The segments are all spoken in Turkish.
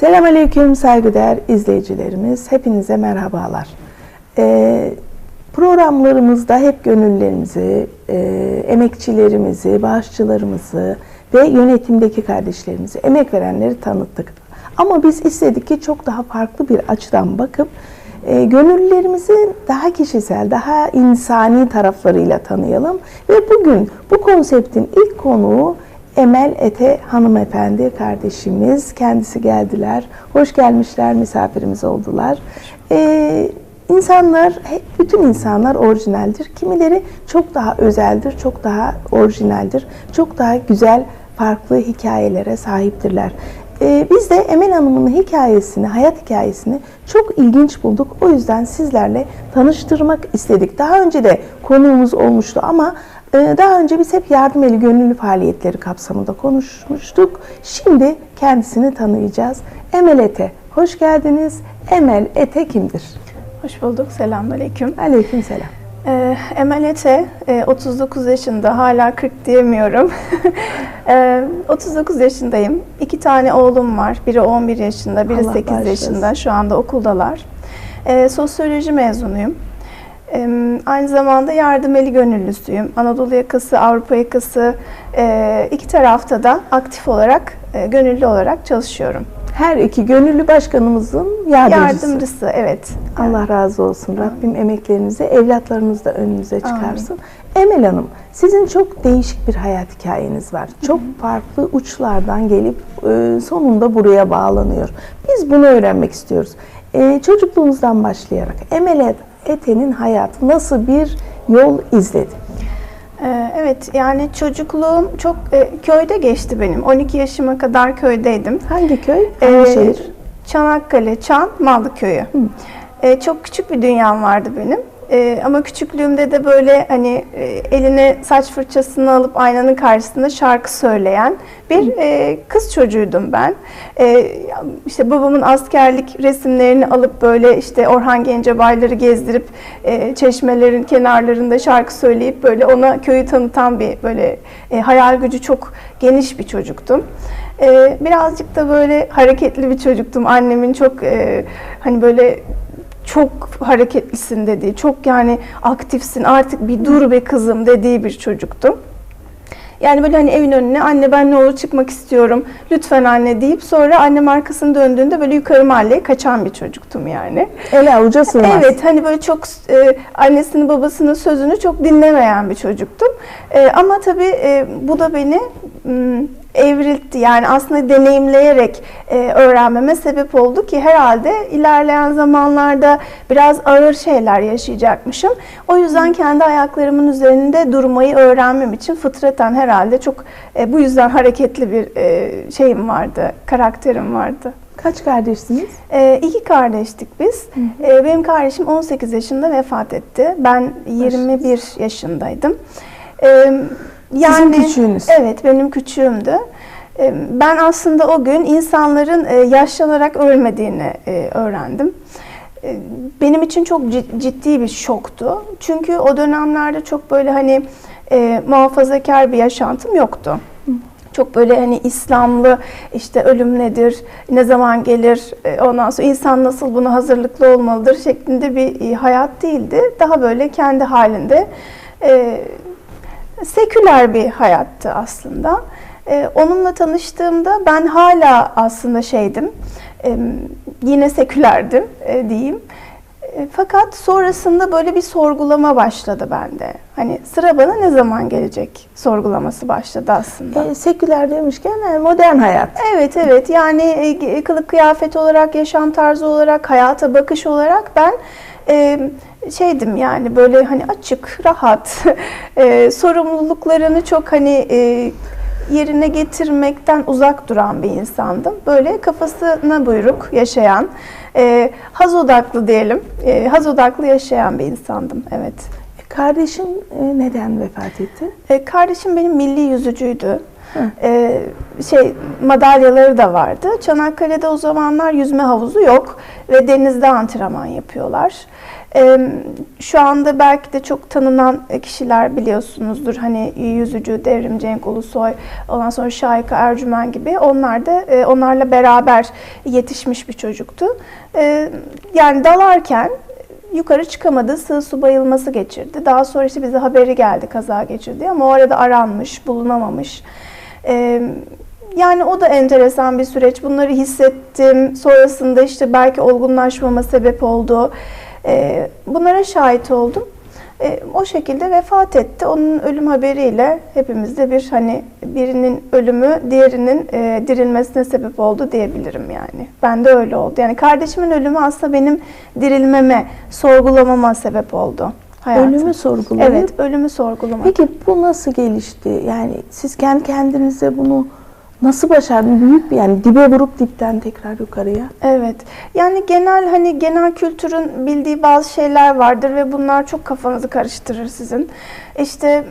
Selamünaleyküm saygıdeğer izleyicilerimiz. Hepinize merhabalar. Ee, programlarımızda hep gönüllerimizi, e, emekçilerimizi, bağışçılarımızı ve yönetimdeki kardeşlerimizi, emek verenleri tanıttık. Ama biz istedik ki çok daha farklı bir açıdan bakıp e, gönüllülerimizi daha kişisel, daha insani taraflarıyla tanıyalım. Ve bugün bu konseptin ilk konuğu Emel Ete hanımefendi kardeşimiz. Kendisi geldiler. Hoş gelmişler, misafirimiz oldular. Ee, insanlar, bütün insanlar orijinaldir. Kimileri çok daha özeldir, çok daha orijinaldir. Çok daha güzel, farklı hikayelere sahiptirler. Ee, biz de Emel Hanım'ın hikayesini, hayat hikayesini çok ilginç bulduk. O yüzden sizlerle tanıştırmak istedik. Daha önce de konuğumuz olmuştu ama Daha önce biz hep yardım eli gönüllü faaliyetleri kapsamında konuşmuştuk. Şimdi kendisini tanıyacağız. Emel Ete, hoş geldiniz. Emel Ete kimdir? Hoş bulduk. Selamünaleyküm. Aleyküm selam. Ee, Emel Ete, e, 39 yaşında. Hala 40 diyemiyorum. Ee, 39 yaşındayım. İki tane oğlum var. Biri 11 yaşında, biri Allah 8 bağışlasın. yaşında. Şu anda okuldalar. Ee, sosyoloji mezunuyum. Aynı zamanda yardım eli gönüllüsüyüm. Anadolu yakası, Avrupa yakası e, iki tarafta da aktif olarak, e, gönüllü olarak çalışıyorum. Her iki gönüllü başkanımızın yardımcısı. Yardımcısı, evet. Allah razı olsun. Rabbim emeklerinizi, evlatlarınızı da önünüze çıkarsın. Emel Hanım, sizin çok değişik bir hayat hikayeniz var. Çok farklı uçlardan gelip e, sonunda buraya bağlanıyor. Biz bunu öğrenmek istiyoruz. Çocukluğunuzdan başlayarak Emel Ete'nin hayatı nasıl bir yol izledi? Ee, Evet yani çocukluğum çok e, köyde geçti benim. 12 yaşıma kadar köydeydim. Hangi köy? Ee, Hangi şehir? Çanakkale, Çan, Mallı Köyü. Ee, çok küçük bir dünyam vardı benim. Ee, ama küçüklüğümde de böyle hani e, eline saç fırçasını alıp aynanın karşısında şarkı söyleyen bir e, kız çocuğuydum ben. Ee, işte babamın askerlik resimlerini alıp böyle işte Orhan Gencebayları gezdirip e, çeşmelerin kenarlarında şarkı söyleyip böyle ona köyü tanıtan bir böyle e, hayal gücü çok geniş bir çocuktum. Ee, birazcık da böyle hareketli bir çocuktum. Annemin çok e, hani böyle çok hareketlisin dediği, çok yani aktifsin artık bir dur be kızım dediği bir çocuktum. Yani böyle hani evin önüne anne ben ne olur çıkmak istiyorum lütfen anne deyip sonra annem arkasını döndüğünde böyle yukarı mahalleye kaçan bir çocuktum yani. El avuca sığmaz. Evet hani böyle çok e, annesinin babasının sözünü çok dinlemeyen bir çocuktum. E, ama tabii e, bu da beni m, evriltti. Yani aslında deneyimleyerek e, öğrenmeme sebep oldu ki herhalde ilerleyen zamanlarda biraz ağır şeyler yaşayacakmışım. O yüzden kendi ayaklarımın üzerinde durmayı öğrenmem için fıtraten herhalde çok e, bu yüzden hareketli bir e, şeyim vardı, karakterim vardı. Kaç kardeşsiniz? Ee, iki kardeştik biz. Ee, benim kardeşim 18 yaşında vefat etti. Ben 21 yaşındaydım. Ee, Sizin küçüğünüz. Evet, benim küçüğümdü. Ben aslında o gün insanların yaşlanarak ölmediğini öğrendim. Benim için çok cid- ciddi bir şoktu. Çünkü o dönemlerde çok böyle hani e, muhafazakar bir yaşantım yoktu. Çok böyle hani İslamlı işte ölüm nedir, ne zaman gelir, e, ondan sonra insan nasıl buna hazırlıklı olmalıdır şeklinde bir hayat değildi. Daha böyle kendi halinde e, seküler bir hayattı aslında. E, onunla tanıştığımda ben hala aslında şeydim, e, yine sekülerdim e, diyeyim. E, Fakat sonrasında böyle bir sorgulama başladı bende. Hani sıra bana ne zaman gelecek sorgulaması başladı aslında. E, seküler demişken yani modern hayat. Evet evet yani e, kılık kıyafet olarak, yaşam tarzı olarak, hayata bakış olarak ben e, şeydim yani böyle hani açık, rahat, e, sorumluluklarını çok hani e, yerine getirmekten uzak duran bir insandım. Böyle kafasına buyruk yaşayan, e, haz odaklı diyelim, e, haz odaklı yaşayan bir insandım. Evet. E, kardeşin e, neden vefat etti? E, kardeşim benim milli yüzücüydü. E, şey madalyaları da vardı. Çanakkale'de o zamanlar yüzme havuzu yok ve denizde antrenman yapıyorlar. Şu anda belki de çok tanınan kişiler biliyorsunuzdur. Hani yüzücü Devrim Cenk Ulusoy, ondan sonra Şahika Ercümen gibi. Onlar da e, onlarla beraber yetişmiş bir çocuktu. Yani dalarken yukarı çıkamadı, sığ su bayılması geçirdi. Daha sonra işte bize haberi geldi kaza geçirdi ama o arada aranmış, bulunamamış. Yani o da enteresan bir süreç. Bunları hissettim. Sonrasında işte belki olgunlaşmama sebep oldu. Ee, bunlara şahit oldum. Ee, o şekilde vefat etti. Onun ölüm haberiyle hepimizde bir hani birinin ölümü diğerinin e, dirilmesine sebep oldu diyebilirim yani. Ben de öyle oldu. Yani kardeşimin ölümü aslında benim dirilmeme, sorgulamama sebep oldu. Hayatım. Ölümü sorgulayıp Evet, ölümü sorgulamak. Peki bu nasıl gelişti? Yani siz kendi kendinize bunu nasıl başardınız? Büyük bir yani dibe vurup dipten tekrar yukarıya. Evet. Yani genel hani genel kültürün bildiği bazı şeyler vardır ve bunlar çok kafanızı karıştırır sizin. İşte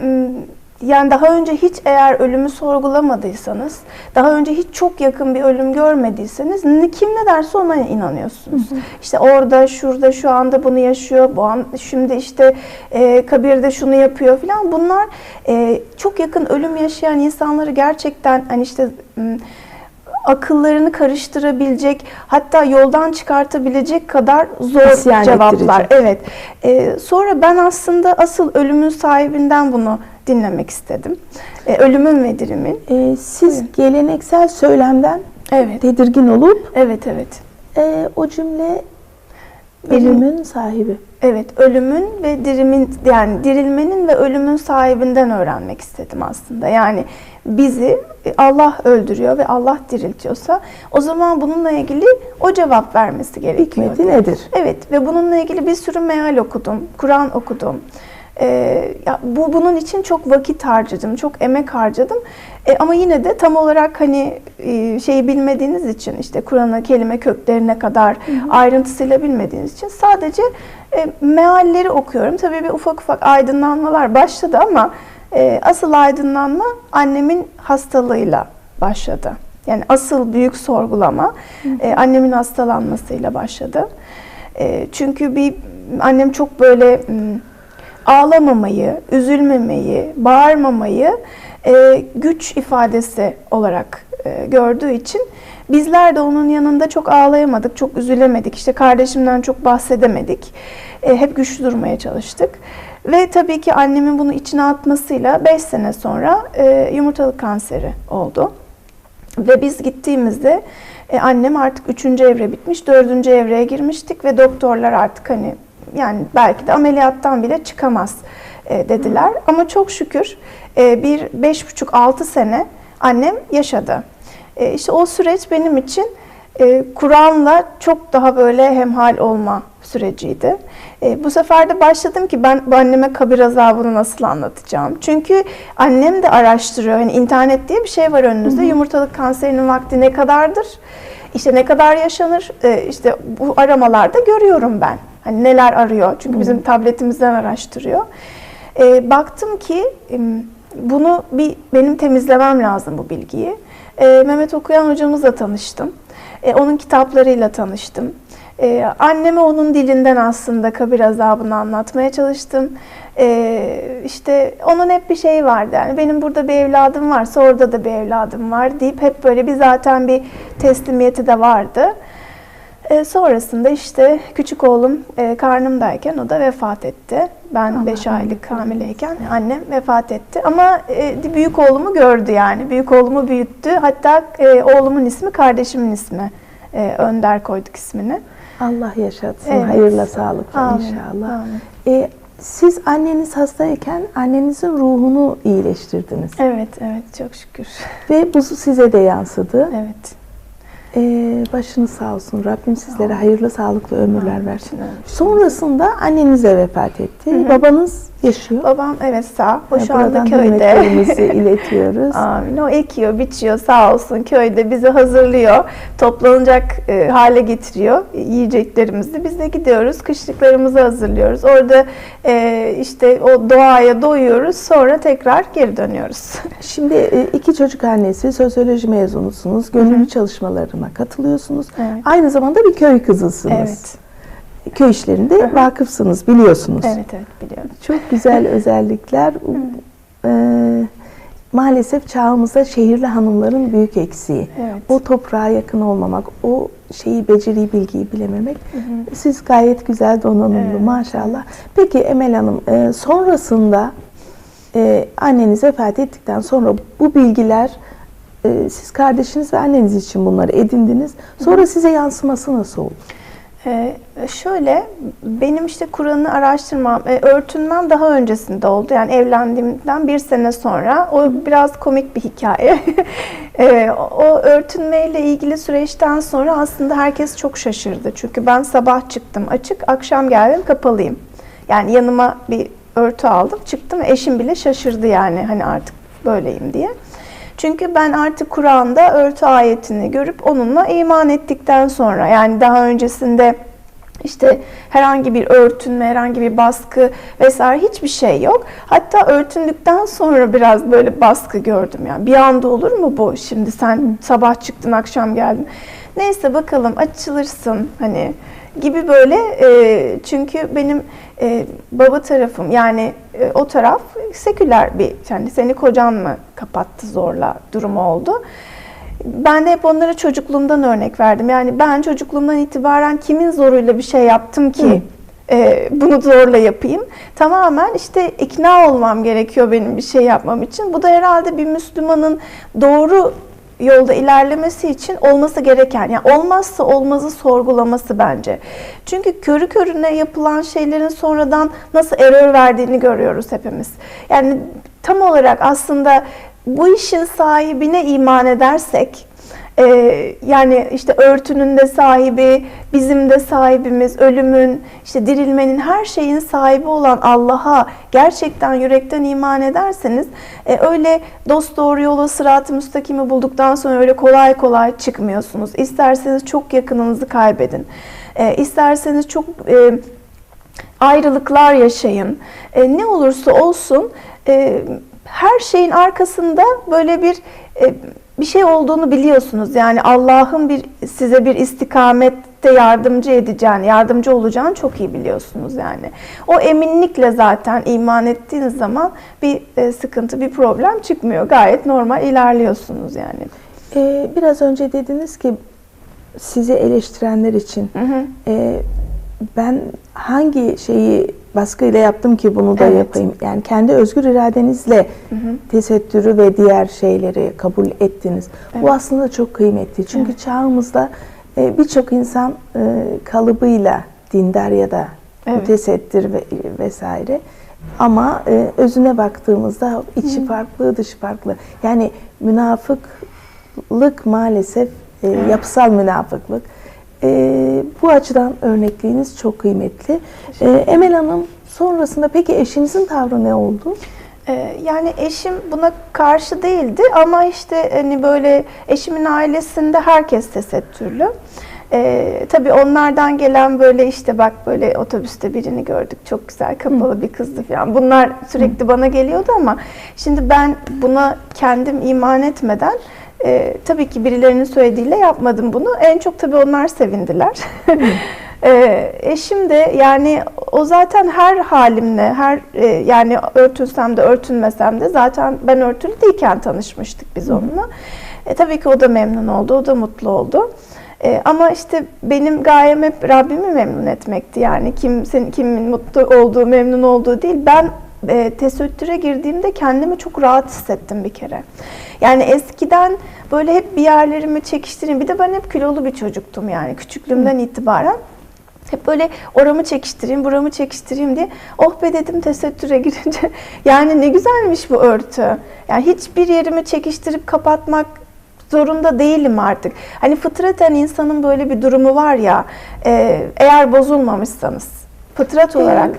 yani daha önce hiç eğer ölümü sorgulamadıysanız, daha önce hiç çok yakın bir ölüm görmediyseniz kim ne derse ona inanıyorsunuz. İşte orada, şurada, şu anda bunu yaşıyor, bu an şimdi işte e, kabirde şunu yapıyor falan. Bunlar e, çok yakın ölüm yaşayan insanları gerçekten hani işte akıllarını karıştırabilecek hatta yoldan çıkartabilecek kadar zor İsyan cevaplar. ettirecek. Evet. Ee, sonra ben aslında asıl ölümün sahibinden bunu dinlemek istedim. Ee, ölümün ve dirimin. Ee, siz geleneksel söylemden Evet. tedirgin olup Evet, evet. e, o cümle bilimin sahibi. Evet, ölümün ve dirimin yani dirilmenin ve ölümün sahibinden öğrenmek istedim aslında. Yani bizi Allah öldürüyor ve Allah diriltiyorsa o zaman bununla ilgili o cevap vermesi gerekiyor. Hikmeti nedir? Evet ve bununla ilgili bir sürü meal okudum, Kur'an okudum. Ee, ya bu bunun için çok vakit harcadım, çok emek harcadım. E, ama yine de tam olarak hani e, şeyi bilmediğiniz için işte Kur'an'ı kelime köklerine kadar ayrıntısıyla bilmediğiniz için sadece e, mealleri okuyorum. Tabii bir ufak ufak aydınlanmalar başladı ama e, asıl aydınlanma annemin hastalığıyla başladı. Yani asıl büyük sorgulama e, annemin hastalanmasıyla başladı. E, çünkü bir annem çok böyle ağlamamayı, üzülmemeyi, bağırmamayı e, güç ifadesi olarak e, gördüğü için bizler de onun yanında çok ağlayamadık, çok üzülemedik. İşte kardeşimden çok bahsedemedik. E, hep güçlü durmaya çalıştık. Ve tabii ki annemin bunu içine atmasıyla 5 sene sonra e, yumurtalık kanseri oldu. Ve biz gittiğimizde e, annem artık üçüncü evre bitmiş, dördüncü evreye girmiştik ve doktorlar artık hani yani belki de ameliyattan bile çıkamaz e, dediler. Ama çok şükür e, bir beş buçuk altı sene annem yaşadı. E, işte o süreç benim için e, Kur'an'la çok daha böyle hemhal olma süreciydi. E, bu sefer de başladım ki ben bu anneme kabir azabını nasıl anlatacağım. Çünkü annem de araştırıyor. Hani internet diye bir şey var önünüzde. Yumurtalık kanserinin vakti ne kadardır? İşte ne kadar yaşanır? E, işte bu aramalarda görüyorum ben. Hani neler arıyor? Çünkü bizim tabletimizden araştırıyor. E, baktım ki bunu bir benim temizlemem lazım bu bilgiyi. E, Mehmet Okuyan hocamızla tanıştım. E, onun kitaplarıyla tanıştım. E, anneme onun dilinden aslında kabir azabını anlatmaya çalıştım. E, işte onun hep bir şey vardı yani benim burada bir evladım varsa orada da bir evladım var deyip hep böyle bir zaten bir teslimiyeti de vardı. E, sonrasında işte küçük oğlum e, karnımdayken o da vefat etti. Ben 5 aylık hamileyken annem vefat etti. Ama e, büyük oğlumu gördü yani. Büyük oğlumu büyüttü. Hatta e, oğlumun ismi kardeşimin ismi. E, Önder koyduk ismini. Allah yaşatsın. Evet. Hayırla sağlıkla Amin, inşallah. amin. E, siz anneniz hastayken annenizin ruhunu iyileştirdiniz. Evet, evet çok şükür. Ve bu size de yansıdı. Evet. E, başınız sağ olsun. Rabbim sizlere hayırlı sağlıklı ömürler versin. Amin. Sonrasında annenize vefat etti. Babanız yaşıyor. Babam evet sağ. O şu anda köyde. iletiyoruz. Amin. O ekiyor, biçiyor sağ olsun köyde bizi hazırlıyor. Toplanacak e, hale getiriyor yiyeceklerimizi. Biz de gidiyoruz, kışlıklarımızı hazırlıyoruz. Orada e, işte o doğaya doyuyoruz. Sonra tekrar geri dönüyoruz. Şimdi e, iki çocuk annesi, sosyoloji mezunusunuz. Gönüllü çalışmalarına katılıyorsunuz. Evet. Aynı zamanda bir köy kızısınız. evet. köy işlerinde vakıfsınız, biliyorsunuz. Evet evet biliyorum. Çok güzel özellikler. Ee, maalesef çağımızda şehirli hanımların büyük eksiği. Evet. O toprağa yakın olmamak, o şeyi, beceriyi, bilgiyi bilememek. Siz gayet güzel donanımlı Evet. maşallah. Peki Emel Hanım, e, sonrasında e, anneniz vefat ettikten sonra bu bilgiler e, siz kardeşiniz ve anneniz için bunları edindiniz. Sonra size yansıması nasıl oldu? Ee, şöyle benim işte Kur'an'ı araştırmam, e, örtünmem daha öncesinde oldu. Yani evlendiğimden bir sene sonra. O biraz komik bir hikaye. Ee, o örtünmeyle ilgili süreçten sonra aslında herkes çok şaşırdı. Çünkü ben sabah çıktım açık, akşam geldim kapalıyım. Yani yanıma bir örtü aldım, çıktım. Eşim bile şaşırdı yani hani artık böyleyim diye. Çünkü ben artık Kur'an'da örtü ayetini görüp onunla iman ettikten sonra yani daha öncesinde işte herhangi bir örtünme, herhangi bir baskı vesaire hiçbir şey yok. Hatta örtündükten sonra biraz böyle baskı gördüm yani. Bir anda olur mu bu? Şimdi sen sabah çıktın, akşam geldin. Neyse bakalım açılırsın hani gibi böyle e, çünkü benim e, baba tarafım yani e, o taraf seküler bir yani seni kocan mı kapattı zorla durumu oldu. Ben de hep onlara çocukluğumdan örnek verdim. Yani ben çocukluğumdan itibaren kimin zoruyla bir şey yaptım ki e, bunu zorla yapayım. Tamamen işte ikna olmam gerekiyor benim bir şey yapmam için. Bu da herhalde bir Müslümanın doğru yolda ilerlemesi için olması gereken, yani olmazsa olmazı sorgulaması bence. Çünkü körü körüne yapılan şeylerin sonradan nasıl error verdiğini görüyoruz hepimiz. Yani tam olarak aslında bu işin sahibine iman edersek, ee, yani işte örtünün de sahibi, bizim de sahibimiz, ölümün, işte dirilmenin her şeyin sahibi olan Allah'a gerçekten yürekten iman ederseniz e, öyle dost doğru yola sırat-ı müstakimi bulduktan sonra öyle kolay kolay çıkmıyorsunuz. İsterseniz çok yakınınızı kaybedin. E, isterseniz çok e, ayrılıklar yaşayın. E, ne olursa olsun e, her şeyin arkasında böyle bir e, bir şey olduğunu biliyorsunuz. Yani Allah'ın bir size bir istikamette yardımcı edeceğini, yardımcı olacağını çok iyi biliyorsunuz yani. O eminlikle zaten iman ettiğiniz zaman bir e, sıkıntı, bir problem çıkmıyor. Gayet normal ilerliyorsunuz yani. Ee, biraz önce dediniz ki sizi eleştirenler için Hı hı. e, ben hangi şeyi baskıyla yaptım ki bunu da Evet. yapayım? Yani kendi özgür iradenizle tesettürü ve diğer şeyleri kabul ettiniz. Bu Evet. aslında çok kıymetli. Çünkü çağımızda e, birçok insan e, kalıbıyla dindar ya da Evet. mütesettir ve vesaire. Ama e, özüne baktığımızda içi farklı, dışı farklı. Yani münafıklık maalesef e, yapısal münafıklık. E, bu açıdan örnekliğiniz çok kıymetli. E, Emel Hanım sonrasında peki eşinizin tavrı ne oldu? Ee, Yani eşim buna karşı değildi ama işte hani böyle eşimin ailesinde herkes tesettürlü. Ee, tabii onlardan gelen böyle işte bak böyle otobüste birini gördük çok güzel kapalı bir kızdı falan. Bunlar sürekli bana geliyordu ama şimdi ben buna kendim iman etmeden e, tabii ki birilerinin söylediğiyle yapmadım bunu. En çok tabii onlar sevindiler. Ee, eşim de yani o zaten her halimle, her e, yani örtünsem de örtünmesem de zaten ben örtülü değilken tanışmıştık biz onunla. E, tabii ki o da memnun oldu, o da mutlu oldu. E, ama işte benim gayem hep Rabbimi memnun etmekti. Yani kimsenin kimin mutlu olduğu, memnun olduğu değil. Ben e, tesettüre girdiğimde kendimi çok rahat hissettim bir kere. Yani eskiden böyle hep bir yerlerimi çekiştireyim. Bir de ben hep kilolu bir çocuktum yani küçüklüğümden itibaren. Hep böyle oramı çekiştireyim, buramı çekiştireyim diye. Oh be dedim tesettüre girince. Yani ne güzelmiş bu örtü. Yani hiçbir yerimi çekiştirip kapatmak zorunda değilim artık. Hani fıtraten insanın böyle bir durumu var ya. e, eğer bozulmamışsanız fıtrat olarak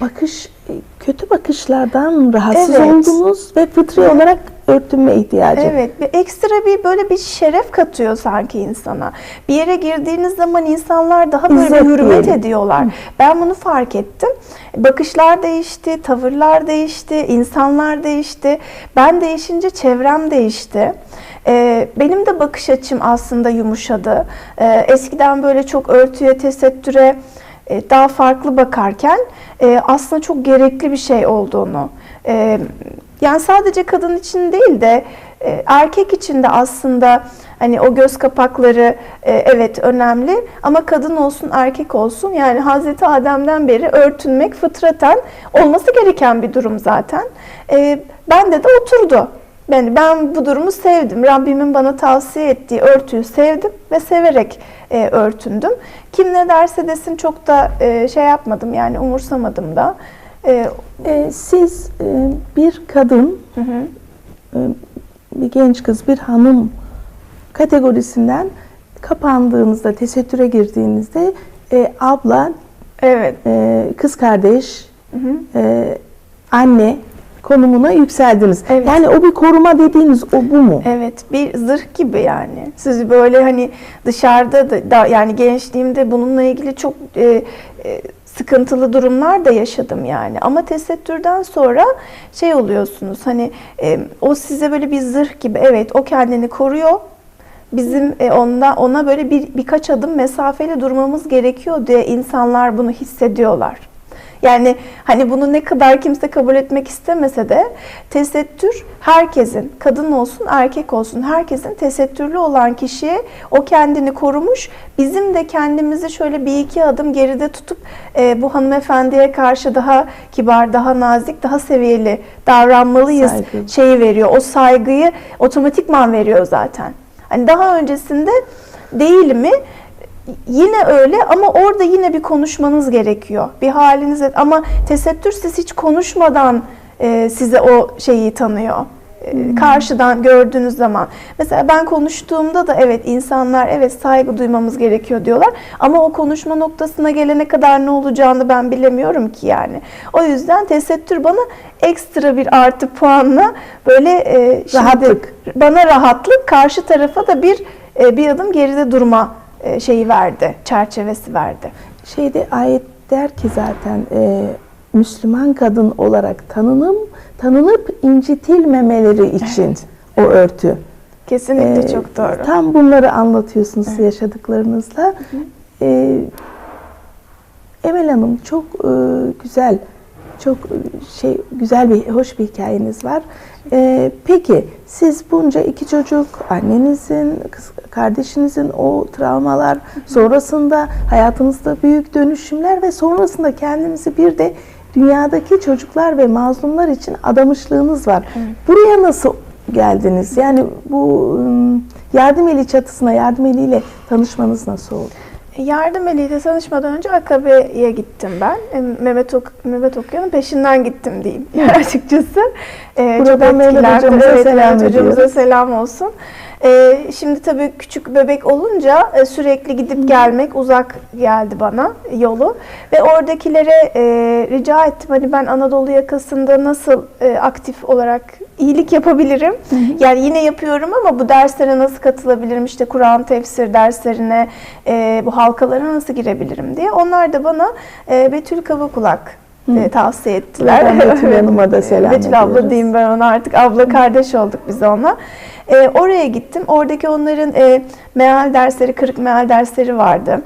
Bakış e, kötü bakışlardan rahatsız Evet. oldunuz ve fıtri olarak örtünme ihtiyacı. Evet, bir ekstra bir böyle bir şeref katıyor sanki insana. Bir yere girdiğiniz zaman insanlar daha böyle İzzet bir hürmet diyelim. ediyorlar. Ben bunu fark ettim. Bakışlar değişti, tavırlar değişti, insanlar değişti. Ben değişince çevrem değişti. Ee, benim de bakış açım aslında yumuşadı. Ee, eskiden böyle çok örtüye, tesettüre daha farklı bakarken e, aslında çok gerekli bir şey olduğunu e, yani sadece kadın için değil de e, erkek için de aslında hani o göz kapakları e, evet önemli ama kadın olsun erkek olsun yani Hazreti Adem'den beri örtünmek fıtraten olması gereken bir durum zaten. E, bende de oturdu. Yani ben bu durumu sevdim. Rabbimin bana tavsiye ettiği örtüyü sevdim ve severek e, örtündüm. Kim ne derse desin çok da e, şey yapmadım yani umursamadım da. E, E, siz e, bir kadın, hı hı. e, bir genç kız, bir hanım kategorisinden kapandığınızda, tesettüre girdiğinizde e, abla, Evet. e, kız kardeş, Hı hı. e, anne konumuna yükseldiniz. Evet. Yani o bir koruma dediğiniz o bu mu? Evet, bir zırh gibi yani. Siz böyle hani dışarıda da, da yani gençliğimde bununla ilgili çok e, e, sıkıntılı durumlar da yaşadım yani. Ama tesettürden sonra şey oluyorsunuz hani e, o size böyle bir zırh gibi. Evet, o kendini koruyor. Bizim e, onda ona böyle bir birkaç adım mesafeli durmamız gerekiyor diye insanlar bunu hissediyorlar. Yani hani bunu ne kadar kimse kabul etmek istemese de tesettür herkesin, kadın olsun erkek olsun herkesin tesettürlü olan kişiye o kendini korumuş. Bizim de kendimizi şöyle bir iki adım geride tutup e, bu hanımefendiye karşı daha kibar, daha nazik, daha seviyeli davranmalıyız Saygı. şeyi veriyor. O saygıyı otomatikman veriyor zaten. Hani daha öncesinde değil mi? Yine öyle ama orada yine bir konuşmanız gerekiyor. Bir haliniz ama tesettür siz hiç konuşmadan e, size o şeyi tanıyor. E, Karşıdan gördüğünüz zaman. Mesela ben konuştuğumda da evet insanlar evet saygı duymamız gerekiyor diyorlar. Ama o konuşma noktasına gelene kadar ne olacağını ben bilemiyorum ki yani. O yüzden tesettür bana ekstra bir artı puanla böyle e, şimdi Rahatlık. bana rahatlık karşı tarafa da bir e, bir adım geride durma şeyi verdi, çerçevesi verdi. Şeyde ayet der ki zaten e, Müslüman kadın olarak tanınım tanınıp incitilmemeleri için o örtü. Kesinlikle Ee, çok doğru. Tam bunları anlatıyorsunuz yaşadıklarınızla. Ee, Emel Hanım çok e, güzel, çok e, şey güzel bir hoş bir hikayeniz var. Ee, peki siz bunca iki çocuk, annenizin, kız kardeşinizin o travmalar sonrasında hayatınızda büyük dönüşümler ve sonrasında kendinizi bir de dünyadaki çocuklar ve mazlumlar için adamışlığınız var. Buraya nasıl geldiniz? Yani bu ım, yardım eli çatısına, yardım eliyle tanışmanız nasıl oldu? Yardım eliyle tanışmadan önce Akabe'ye gittim ben. E, Mehmet, ok Mehmet Okuyan'ın peşinden gittim diyeyim açıkçası. E, Buradan Mehmet etkilendim. hocamıza Evet, selam Mehmet hocamıza ediyoruz. selam olsun. E, şimdi tabii küçük bebek olunca e, sürekli gidip gelmek uzak geldi bana yolu. Ve oradakilere e, rica ettim hani ben Anadolu yakasında nasıl e, aktif olarak iyilik yapabilirim? Yani yine yapıyorum ama bu derslere nasıl katılabilirim? İşte Kur'an tefsir derslerine, e, bu halkalara nasıl girebilirim diye. Onlar da bana e, Betül Kavakulak e, tavsiye ettiler. Buradan Betül Hanım'a da selam Betül abla diyeyim ben ona artık. Abla kardeş olduk biz onunla. E, oraya gittim. Oradaki onların e, meal dersleri, kırık meal dersleri vardı.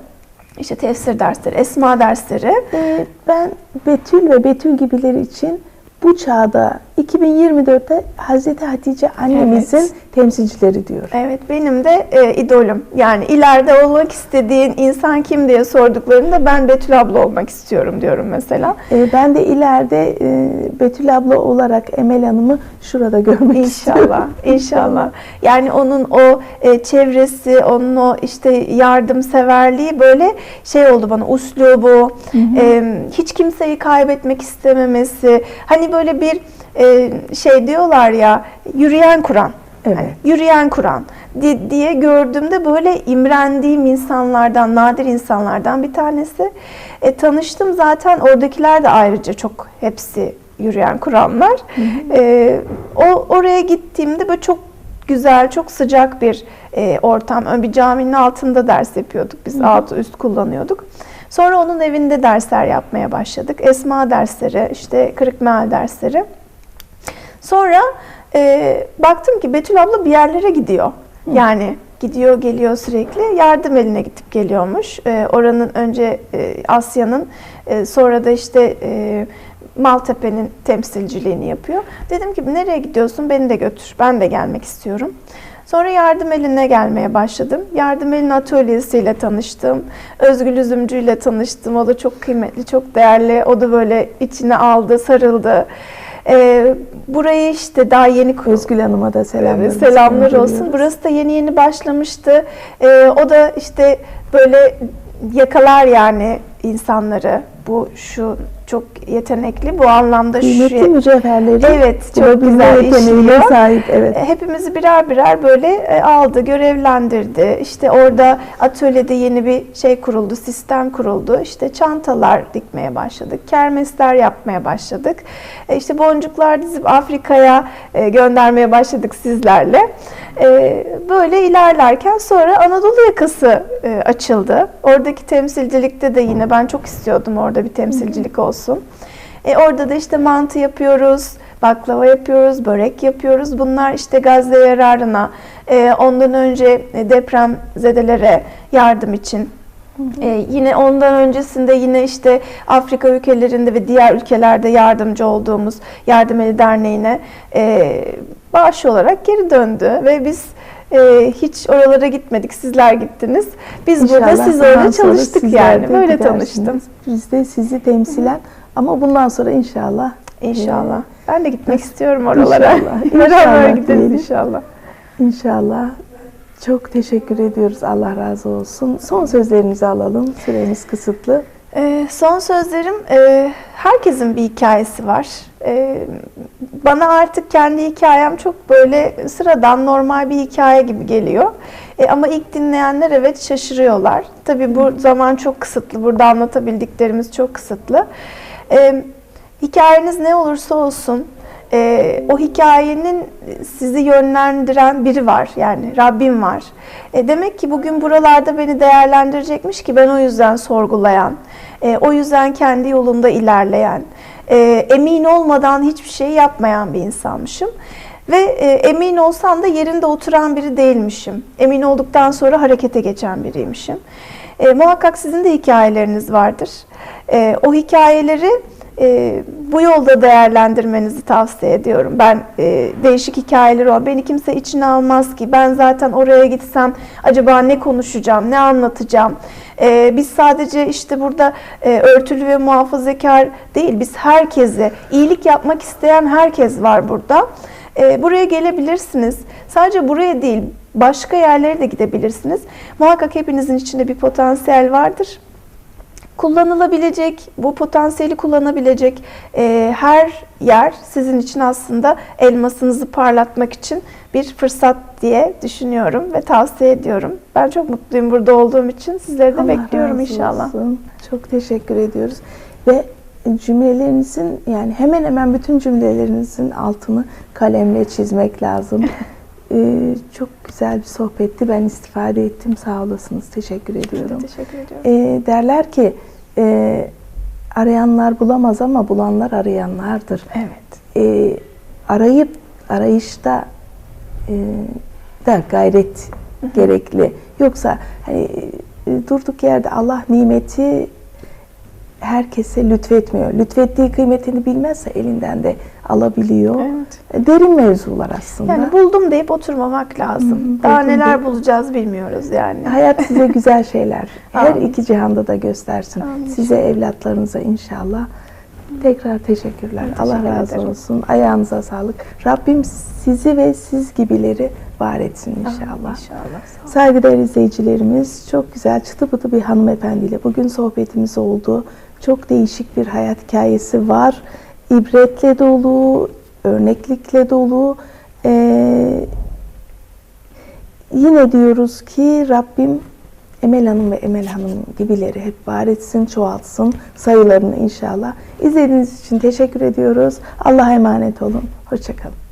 İşte tefsir dersleri, esma dersleri. Ee, ben Betül ve Betül gibileri için bu çağda 2024'te Hazreti Hatice annemizin Evet. temsilcileri diyor. Evet benim de e, idolüm. Yani ileride olmak istediğin insan kim diye sorduklarında ben Betül abla olmak istiyorum diyorum mesela. Ee, ben de ileride e, Betül abla olarak Emel Hanım'ı şurada görmek istiyorum. İnşallah, inşallah. Yani onun o e, çevresi, onun o işte yardımseverliği böyle şey oldu bana, uslubu, e, hiç kimseyi kaybetmek istememesi. Hani böyle bir e, şey diyorlar ya, yürüyen Kur'an. Evet. Hani yürüyen Kur'an di- diye gördüğümde böyle imrendiğim insanlardan, nadir insanlardan bir tanesi. E, tanıştım zaten oradakiler de ayrıca çok hepsi yürüyen Kur'anlar. E, o oraya gittiğimde böyle çok güzel, çok sıcak bir e, ortam. Bir caminin altında ders yapıyorduk biz, altı üst kullanıyorduk. Sonra onun evinde dersler yapmaya başladık. Esma dersleri, işte kırık meal dersleri. Sonra e, baktım ki Betül abla bir yerlere gidiyor. Yani gidiyor geliyor sürekli. Yardım eline gidip geliyormuş. E, oranın önce e, Asya'nın e, sonra da işte e, Maltepe'nin temsilciliğini yapıyor. Dedim ki nereye gidiyorsun beni de götür. Ben de gelmek istiyorum. Sonra yardım eline gelmeye başladım. Yardım elin atölyesiyle tanıştım. Özgül Üzümcü ile tanıştım. O da çok kıymetli, çok değerli. O da böyle içine aldı, sarıldı. Ee, burayı işte daha yeni Özgül Hanım'a da selamlar. Evet, selamlar olsun. Burası da yeni yeni başlamıştı. Ee, o da işte böyle yakalar yani insanları. Bu şu çok yetenekli. Bu anlamda Kıymetli şu mücevherleri Evet, çok güzel işliyor. sahip. Evet. E, Hepimizi birer birer böyle e, aldı, görevlendirdi. İşte orada atölyede yeni bir şey kuruldu, sistem kuruldu. İşte çantalar dikmeye başladık, kermesler yapmaya başladık. E, İşte boncuklar dizip Afrika'ya göndermeye başladık sizlerle. Böyle ilerlerken sonra Anadolu yakası açıldı. Oradaki temsilcilikte de yine ben çok istiyordum orada bir temsilcilik olsun. E, orada da işte mantı yapıyoruz, baklava yapıyoruz, börek yapıyoruz. Bunlar işte Gazze yararına, e, ondan önce deprem zedelere yardım için. E, yine ondan öncesinde yine işte Afrika ülkelerinde ve diğer ülkelerde yardımcı olduğumuz Yardım Eli Derneği'ne e, bağış olarak geri döndü ve biz e, hiç oralara gitmedik. Sizler gittiniz. Biz burada İnşallah siz bundan orada çalıştık yani. Böyle gidersiniz. tanıştım. Biz de sizi temsilen ama bundan sonra inşallah İnşallah. e, Ben de gitmek istiyorum oralara. İnşallah, Beraber gideriz inşallah. İnşallah. Çok teşekkür ediyoruz. Allah razı olsun. Son sözlerinizi alalım. Süremiz kısıtlı. Ee, son sözlerim, e, herkesin bir hikayesi var. E, bana artık kendi hikayem çok böyle sıradan, normal bir hikaye gibi geliyor. E, ama ilk dinleyenler evet şaşırıyorlar. Tabii bu zaman çok kısıtlı, burada anlatabildiklerimiz çok kısıtlı. E, hikayeniz ne olursa olsun, e, o hikayenin sizi yönlendiren biri var. Yani Rabbim var. E, demek ki bugün buralarda beni değerlendirecekmiş ki ben o yüzden sorgulayan, e, o yüzden kendi yolunda ilerleyen, e, emin olmadan hiçbir şey yapmayan bir insanmışım. Ve e, emin olsam da yerinde oturan biri değilmişim. Emin olduktan sonra harekete geçen biriymişim. E, muhakkak sizin de hikayeleriniz vardır. E, o hikayeleri e, bu yolda değerlendirmenizi tavsiye ediyorum. Ben e, değişik hikayeler olan, beni kimse içine almaz ki. Ben zaten oraya gitsem acaba ne konuşacağım, ne anlatacağım? E, biz sadece işte burada e, örtülü ve muhafazakar değil, biz herkese, iyilik yapmak isteyen herkes var burada. E, buraya gelebilirsiniz. Sadece buraya değil, başka yerlere de gidebilirsiniz. Muhakkak hepinizin içinde bir potansiyel vardır kullanılabilecek, bu potansiyeli kullanabilecek e, her yer sizin için aslında elmasınızı parlatmak için bir fırsat diye düşünüyorum ve tavsiye ediyorum. Ben çok mutluyum burada olduğum için. Sizleri de Allah bekliyorum inşallah. olsun. Çok teşekkür ediyoruz. Ve cümlelerinizin yani hemen hemen bütün cümlelerinizin altını kalemle çizmek lazım. Ee, çok güzel bir sohbetti. Ben istifade ettim. Sağ olasınız. Teşekkür ediyorum. Teşekkür ediyorum. Ee, derler ki e, arayanlar bulamaz ama bulanlar arayanlardır. Evet. e, arayıp arayışta e, da gayret gerekli. Yoksa hani e, durduk yerde Allah nimeti herkese lütfetmiyor. Lütfettiği kıymetini bilmezse elinden de alabiliyor. Evet. E, Derin mevzular aslında. Yani buldum deyip oturmamak lazım. Hı, Daha neler deyip- bulacağız bilmiyoruz yani. Hayat size güzel şeyler her iki cihanda da göstersin. Amin. Size evlatlarınıza inşallah. Tekrar teşekkürler. Ben Allah teşekkür razı ederim. olsun. Ayağınıza sağlık. Rabbim sizi ve siz gibileri var etsin inşallah. İnşallah. Saygıdeğer izleyicilerimiz çok güzel çıtı pıtı bir hanımefendiyle bugün sohbetimiz oldu. Çok değişik bir hayat hikayesi var. İbretle dolu, örneklikle dolu. Ee, yine diyoruz ki Rabbim Emel Hanım ve Emel Hanım gibileri hep var etsin, çoğaltsın sayılarını inşallah. İzlediğiniz için teşekkür ediyoruz. Allah'a emanet olun. Hoşçakalın.